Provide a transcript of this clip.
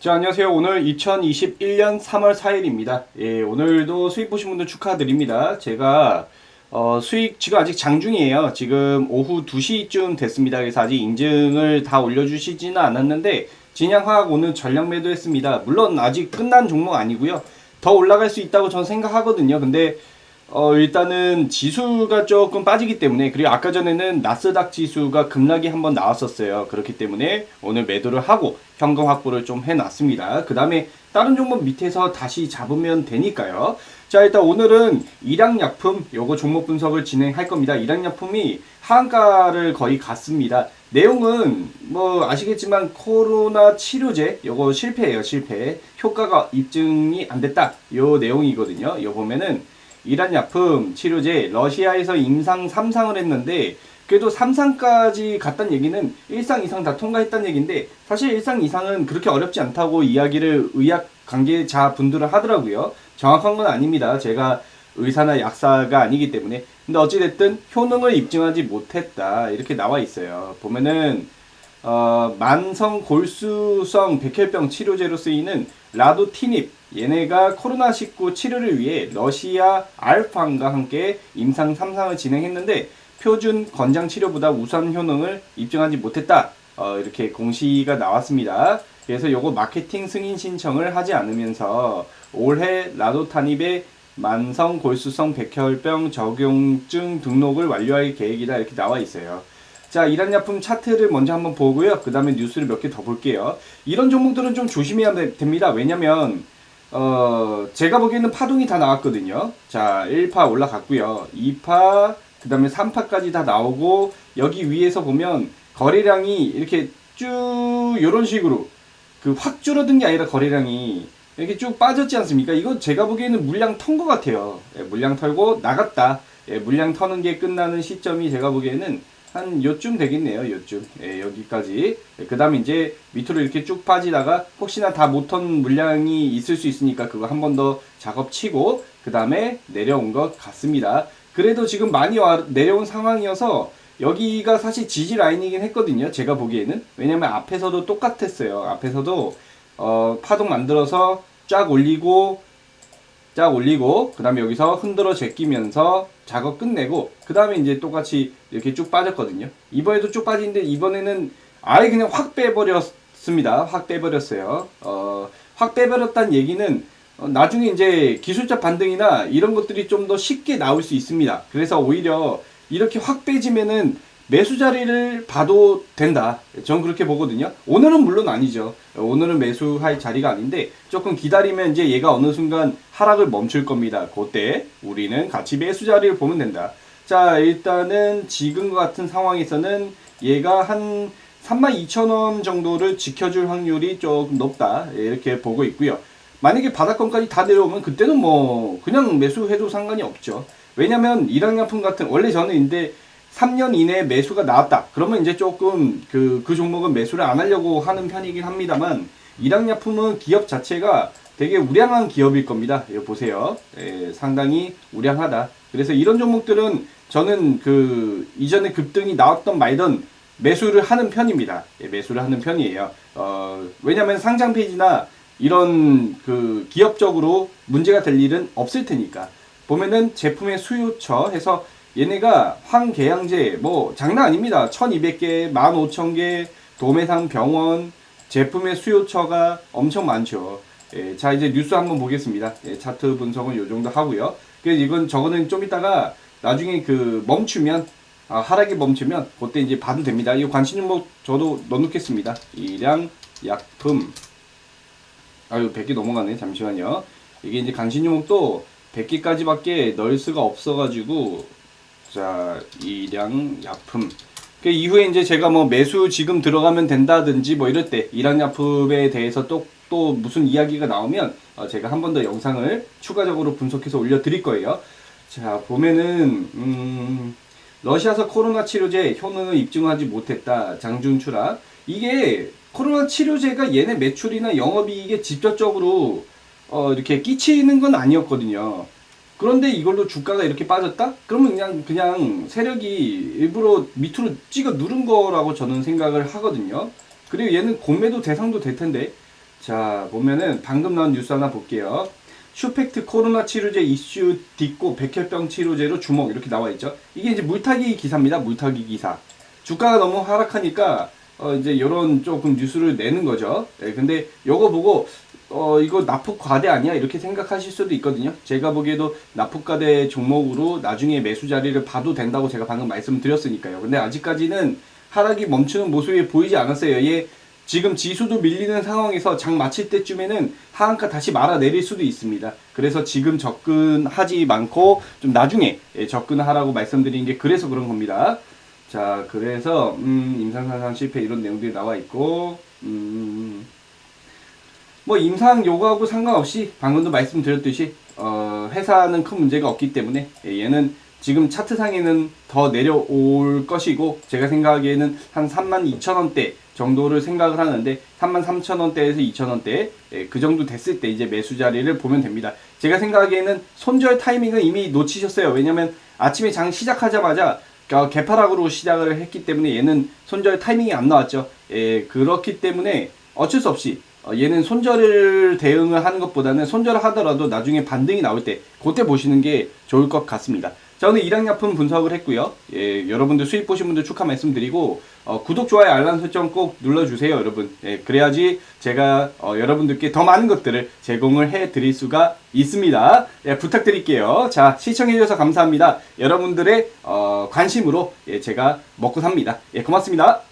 자, 안녕하세요. 오늘 2021년 3월 4일입니다. 예, 오늘도 수익 보신 분들 축하드립니다. 제가 어, 수익 지금 아직 장중이에요. 지금 오후 2시쯤 됐습니다. 그래서 아직 인증을 다 올려주시지는 않았는데 진양화학 오늘 전량 매도했습니다. 물론 아직 끝난 종목 아니고요. 더 올라갈 수 있다고 저는 생각하거든요. 근데 어, 일단은 지수가 조금 빠지기 때문에 그리고 아까 전에는 나스닥 지수가 급락이 한번 나왔었어요. 그렇기 때문에 오늘 매도를 하고 현금 확보를 좀 해놨습니다. 그 다음에 다른 종목 밑에서 다시 잡으면 되니까요. 자 일단 오늘은 일양약품 요거 종목 분석을 진행할 겁니다. 일양약품이 하한가를 거의 갔습니다. 내용은 뭐 아시겠지만 코로나 치료제 요거 실패예요 실패 효과가 입증이 안 됐다 요 내용이거든요. 요 보면은 이란 약품 치료제 러시아에서 임상 3상을 했는데 그래도 3상까지 갔단 얘기는 1상 이상 다 통과했단 얘기인데 사실 1상 이상은 그렇게 어렵지 않다고 이야기를 의학 관계자 분들은 하더라고요. 정확한 건 아닙니다. 제가 의사나 약사가 아니기 때문에 근데 어찌됐든 효능을 입증하지 못했다 이렇게 나와 있어요. 보면은 어, 만성 골수성 백혈병 치료제로 쓰이는 라도티닙 얘네가 코로나19 치료를 위해 러시아 알팡과 함께 임상 3상을 진행했는데 표준 건장 치료보다 우선 효능을 입증하지 못했다. 어, 이렇게 공시가 나왔습니다. 그래서 요거 마케팅 승인 신청을 하지 않으면서 올해 라도타닙의 만성 골수성 백혈병 적용증 등록을 완료할 계획이다 이렇게 나와 있어요. 자, 이란 약품 차트를 먼저 한번 보고요. 그 다음에 뉴스를 몇 개 더 볼게요. 이런 종목들은 좀 조심해야 되- 됩니다. 왜냐면, 어, 제가 보기에는 파동이 다 나왔거든요. 자, 1파 올라갔고요. 2파, 그 다음에 3파까지 다 나오고, 여기 위에서 보면 거래량이 이렇게 쭉, 요런 식으로, 그 확 줄어든 게 아니라 거래량이 이렇게 쭉 빠졌지 않습니까? 이거 제가 보기에는 물량 턴 것 같아요. 예, 물량 털고 나갔다. 예, 물량 터는 게 끝나는 시점이 제가 보기에는 한 요쯤 되겠네요. 요쯤. 예, 여기까지. 예, 그 다음에 이제 밑으로 이렇게 쭉 빠지다가 혹시나 다못턴 물량이 있을 수 있으니까 그거 한 번 더 작업 치고 그 다음에 내려온 것 같습니다. 그래도 지금 많이 와, 내려온 상황이어서 여기가 사실 지지 라인이긴 했거든요. 제가 보기에는. 왜냐면 앞에서도 똑같았어요. 앞에서도 어, 파동 만들어서 쫙 올리고 쫙 올리고 그 다음에 여기서 흔들어 제끼면서 작업 끝내고 그 다음에 이제 똑같이 이렇게 쭉 빠졌거든요. 이번에도 쭉 빠지는데 이번에는 아예 그냥 확 빼버렸습니다. 확 빼버렸어요. 어, 확 빼버렸다는 얘기는 어, 나중에 이제 기술적 반등이나 이런 것들이 좀 더 쉽게 나올 수 있습니다. 그래서 오히려 이렇게 확 빼지면은 매수 자리를 봐도 된다. 전 그렇게 보거든요. 오늘은 물론 아니죠. 오늘은 매수할 자리가 아닌데 조금 기다리면 이제 얘가 어느 순간 하락을 멈출 겁니다. 그때 우리는 같이 매수 자리를 보면 된다. 자, 일단은 지금 같은 상황에서는 얘가 한 32,000원 정도를 지켜줄 확률이 조금 높다. 이렇게 보고 있고요. 만약에 바닥권까지 다 내려오면 그때는 뭐 그냥 매수해도 상관이 없죠. 왜냐면 일양약품 같은 원래 저는 근데 3년 이내에 매수가 나왔다. 그러면 이제 조금 그, 그 종목은 매수를 안 하려고 하는 편이긴 합니다만, 일양약품은 기업 자체가 되게 우량한 기업일 겁니다. 이거 보세요. 예, 상당히 우량하다. 그래서 이런 종목들은 저는 그 이전에 급등이 나왔던 말던 매수를 하는 편입니다. 예, 매수를 하는 편이에요. 어, 왜냐면 상장 페이지나 이런 그 기업적으로 문제가 될 일은 없을 테니까. 보면은 제품의 수요처 해서 얘네가 황계양제 뭐 장난 아닙니다. 1200개, 15,000개, 도매상 병원 제품의 수요처가 엄청 많죠. 예, 자 이제 뉴스 한번 보겠습니다. 예, 차트 분석은 요 정도 하고요. 그래서 이건 저거는 좀 이따가 나중에 그 멈추면 아, 하락이 멈추면 그때 이제 봐도 됩니다. 이 관심 종목 저도 넣어놓겠습니다. 일양 약품 아유 100개 넘어가네 잠시만요. 이게 이제 간신 종목도 100개까지밖에 넣을 수가 없어가지고 자 일양 약품 그 이후에 이제 제가 뭐 매수 지금 들어가면 된다든지 뭐 이럴 때 일양 약품에 대해서 또 또 무슨 이야기가 나오면 어, 제가 한 번 더 영상을 추가적으로 분석해서 올려드릴 거예요. 자 보면은 음, 러시아서 코로나 치료제 효능을 입증하지 못했다 장중 추락 이게 코로나 치료제가 얘네 매출이나 영업이익에 직접적으로 어, 이렇게 끼치는 건 아니었거든요. 그런데 이걸로 주가가 이렇게 빠졌다? 그러면 그냥 그냥 세력이 일부러 밑으로 찍어 누른 거라고 저는 생각을 하거든요. 그리고 얘는 공매도 대상도 될 텐데 자, 보면은 방금 나온 뉴스 하나 볼게요. 슈펙트 코로나 치료제 이슈 딛고 백혈병 치료제로 주목 이렇게 나와 있죠. 이게 이제 물타기 기사입니다. 물타기 기사. 주가가 너무 하락하니까 어 이제 이런 조금 뉴스를 내는 거죠. 예, 근데 요거 보고 어 이거 납품 과대 아니야 이렇게 생각하실 수도 있거든요. 제가 보기에도 납품 과대 종목으로 나중에 매수 자리를 봐도 된다고 제가 방금 말씀드렸으니까요. 근데 아직까지는 하락이 멈추는 모습이 보이지 않았어요. 얘 지금 지수도 밀리는 상황에서 장 마칠 때쯤에는 하한가 다시 말아 내릴 수도 있습니다. 그래서 지금 접근하지 많고 좀 나중에 예, 접근하라고 말씀드린 게 그래서 그런 겁니다. 자, 그래서 음, 임상상상 실패 이런 내용들이 나와 있고 음, 뭐 임상 요거하고 상관없이 방금도 말씀드렸듯이 어, 회사는 큰 문제가 없기 때문에 예, 얘는 지금 차트상에는 더 내려올 것이고 제가 생각하기에는 한 32,000원대 정도를 생각을 하는데 33,000원대에서 2,000원대 예, 그 정도 됐을 때 이제 매수 자리를 보면 됩니다. 제가 생각하기에는 손절 타이밍은 이미 놓치셨어요. 왜냐면 아침에 장 시작하자마자 어, 개파락으로 시작을 했기 때문에 얘는 손절 타이밍이 안 나왔죠. 예, 그렇기 때문에 어쩔 수 없이 어, 얘는 손절을 대응을 하는 것보다는 손절을 하더라도 나중에 반등이 나올 때 그때 보시는 게 좋을 것 같습니다. 자 오늘 일양약품 분석을 했고요. 예, 여러분들 수익 보신 분들 축하 말씀드리고 어, 구독 좋아요 알람 설정 꼭 눌러주세요 여러분. 예, 그래야지 제가 어, 여러분들께 더 많은 것들을 제공을 해드릴 수가 있습니다. 예, 부탁드릴게요. 자 시청해주셔서 감사합니다. 여러분들의 어, 관심으로 예, 제가 먹고 삽니다. 예, 고맙습니다.